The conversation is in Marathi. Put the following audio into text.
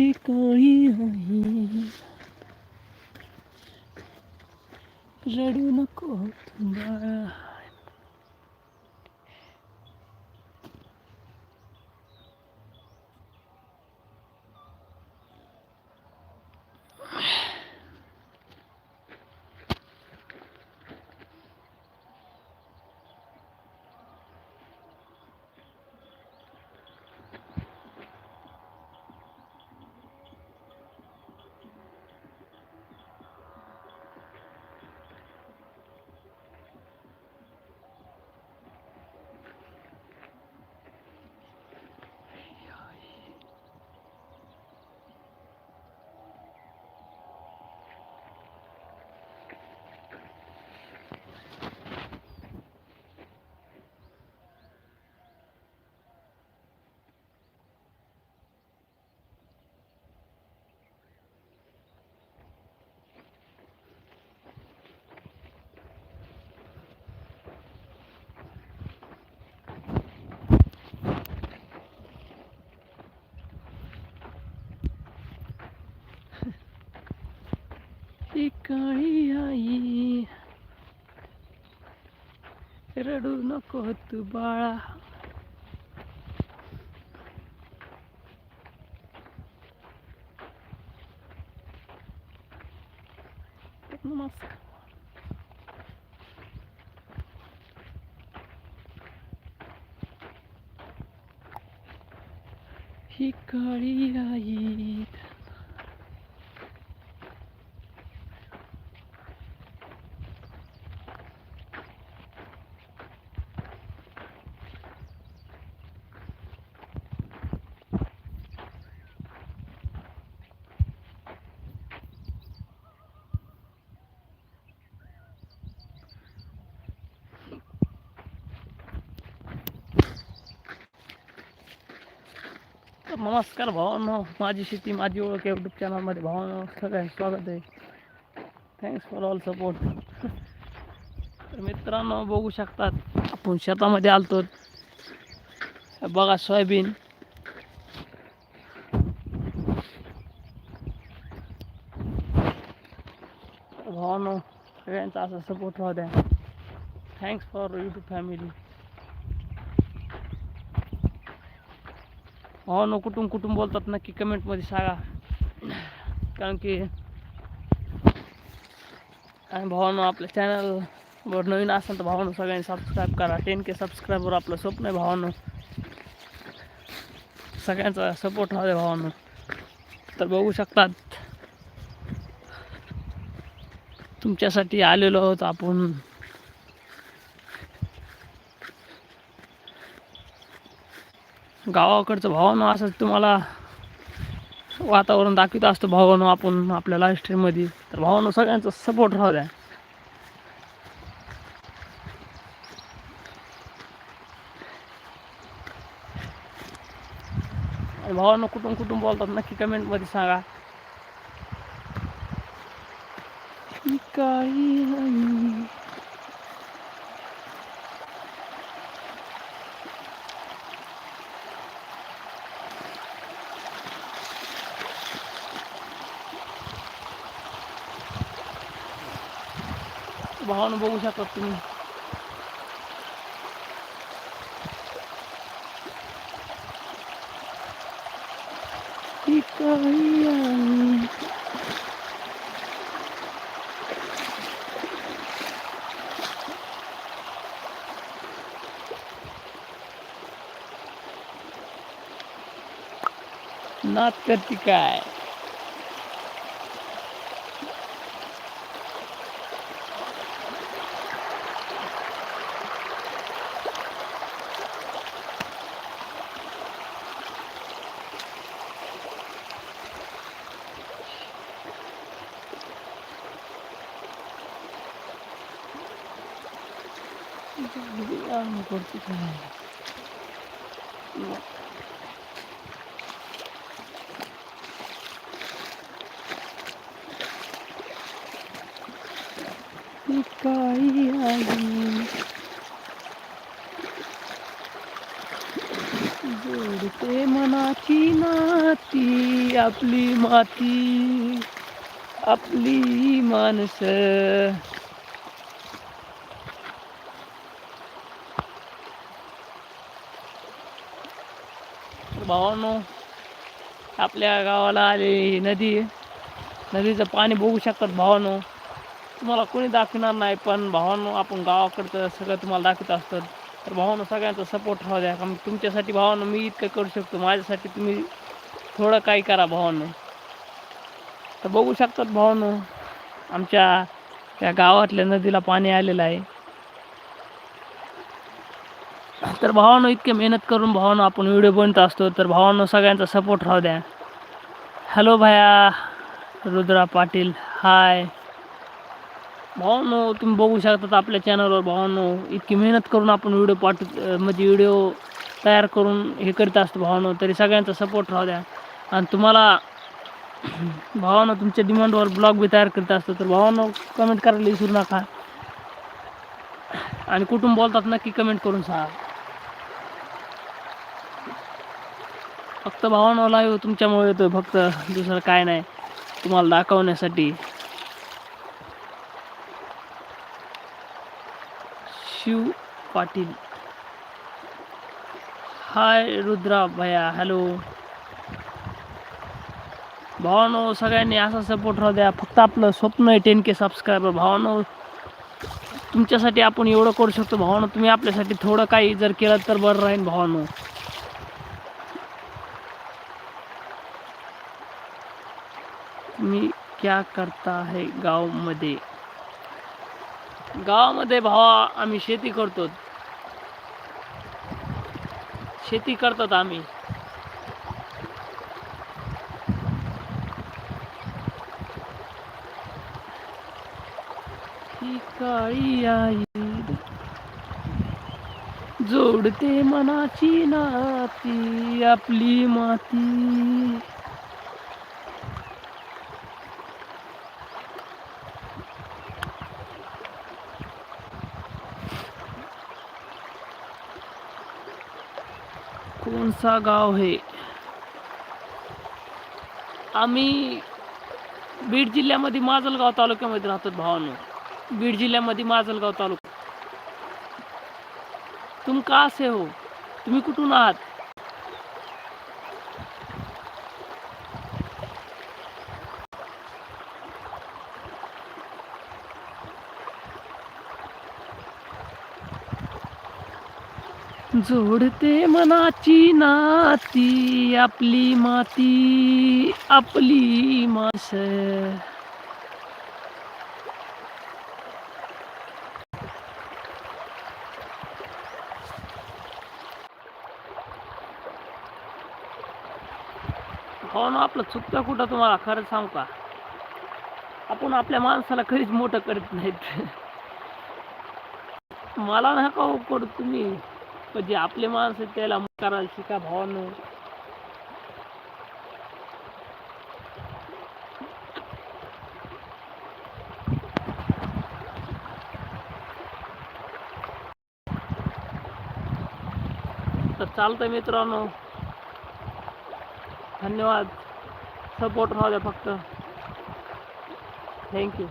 ही काळी आई रडू नको तू बाळा ही काळी आई रडू नको तू बाळा नमस्कार ही काळी आई नमस्कार भावांनो माझी शेती माझी ओळख यूट्यूब चॅनलमध्ये भावांनो सगळ्यांचं स्वागत आहे. थँक्स फॉर ऑल सपोर्ट तर मित्रांनो बघू शकतात आपण शेतामध्ये आलतो. बघा सोयाबीन. भावांनो सगळ्यांचा असा सपोर्ट राहू द्या. थँक्स फॉर यूट्यूब फॅमिली हो, भावानो कुठून कुठून बोलतात नक्की कमेंटमध्ये सांगा. कारण की आणि भावानो आपल्या चॅनलवर नवीन असेल तर भावानो सगळ्यांनी सबस्क्राईब करा. टेन के सबस्क्राईबवर आपलं स्वप्न आहे भावानो. सगळ्यांचा सपोर्ट राहू दे भावानो. तर बघू शकतात. तुमच्यासाठी आलेलो आहोत आपण. गावाकडचं भावानं असंच तुम्हाला वातावरण दाखवित असतो भावानं आपण आपल्या लाईफ तर भावानं सगळ्यांचा सपोर्ट राहू द्या. भावानं कुठून कुठून बोलतात नक्की कमेंटमध्ये सांगा. ही काळी आई. भावानं बघू शकतात तुम्ही ही काळी आई. नात करते काय काही करते जोडते मनाची नाती आपली माती आपली माणसं. भावांनो आपल्या गावाला आली नदी आहे. नदीचं पाणी बघू शकतात भावांनो. तुम्हाला कोणी दाखवणार नाही पण भावांनो आपण गावाकडचं सगळं तुम्हाला दाखवत असतात. तर भावांनो सगळ्यांचा सपोर्ट हवा द्या. कारण तुमच्यासाठी भावांनो मी इतकं करू शकतो. माझ्यासाठी तुम्ही थोडं काही करा भावांनो. तर बघू शकतात भावांनो आमच्या त्या गावातल्या नदीला पाणी आलेलं आहे. तर भावानं इतके मेहनत करून भावानं आपण व्हिडिओ बनत असतो तर भावानं सगळ्यांचा सपोर्ट राहू द्या. हॅलो भया रुद्रा पाटील हाय भावानो तुम्ही बघू शकतात आपल्या चॅनलवर भावानो इतकी मेहनत करून आपण व्हिडिओ पाठ म्हणजे व्हिडिओ तयार करून हे करीत असतो भावानो तरी सगळ्यांचा सपोर्ट राहू द्या. आणि तुम्हाला भावानं तुमच्या डिमांडवर ब्लॉग बी तयार करीत असतो तर भावानो कमेंट करायला विसरू नका. आणि कुठून बोलतात नक्की कमेंट करून सांगा. फक्त भावानो लाईव्ह तुमच्यामुळे येतोय फक्त दुसरं काय नाही. तुम्हाला दाखवण्यासाठी. शिव पाटील. हाय रुद्रा भया हॅलो. भावानो सगळ्यांनी असा सपोर्ट राहू द्या. फक्त आपलं स्वप्न आहे टेन के सबस्क्रायबर भावानो तुमच्यासाठी आपण एवढं करू शकतो. भावानो तुम्ही आपल्यासाठी थोडं काही जर केलं तर बरं राहील भावानो तुम्ही क्या करता है गावमध्ये? गावामध्ये भावा आम्ही शेती करतो. शेती करतात आम्ही. काळी आई जोडते मनाची नाती आपली माती. कौन सा गाव है? आम्ही बीड जिल्ह्यामध्ये माजलगाव तालुक्यामध्ये राहतो भावानो. बीड जिल्ह्यामध्ये माजलगाव तालुका. तुम का असे हो? तुम्ही कुठून आहात? जोडते मनाची नाती आपली माती आपली मास हो ना आपलं चुकतं कुठं तुम्हाला? खरंच सांगू का? आपण आपल्या माणसाला खरीच मोठं करत नाहीत. मला नका हो करू तुम्ही. पण जे आपले माणसं आहेत त्याला करायला शिका भावानं. तर चालतंय मित्रांनो. धन्यवाद. सपोर्ट राहू द्या फक्त थँक्यू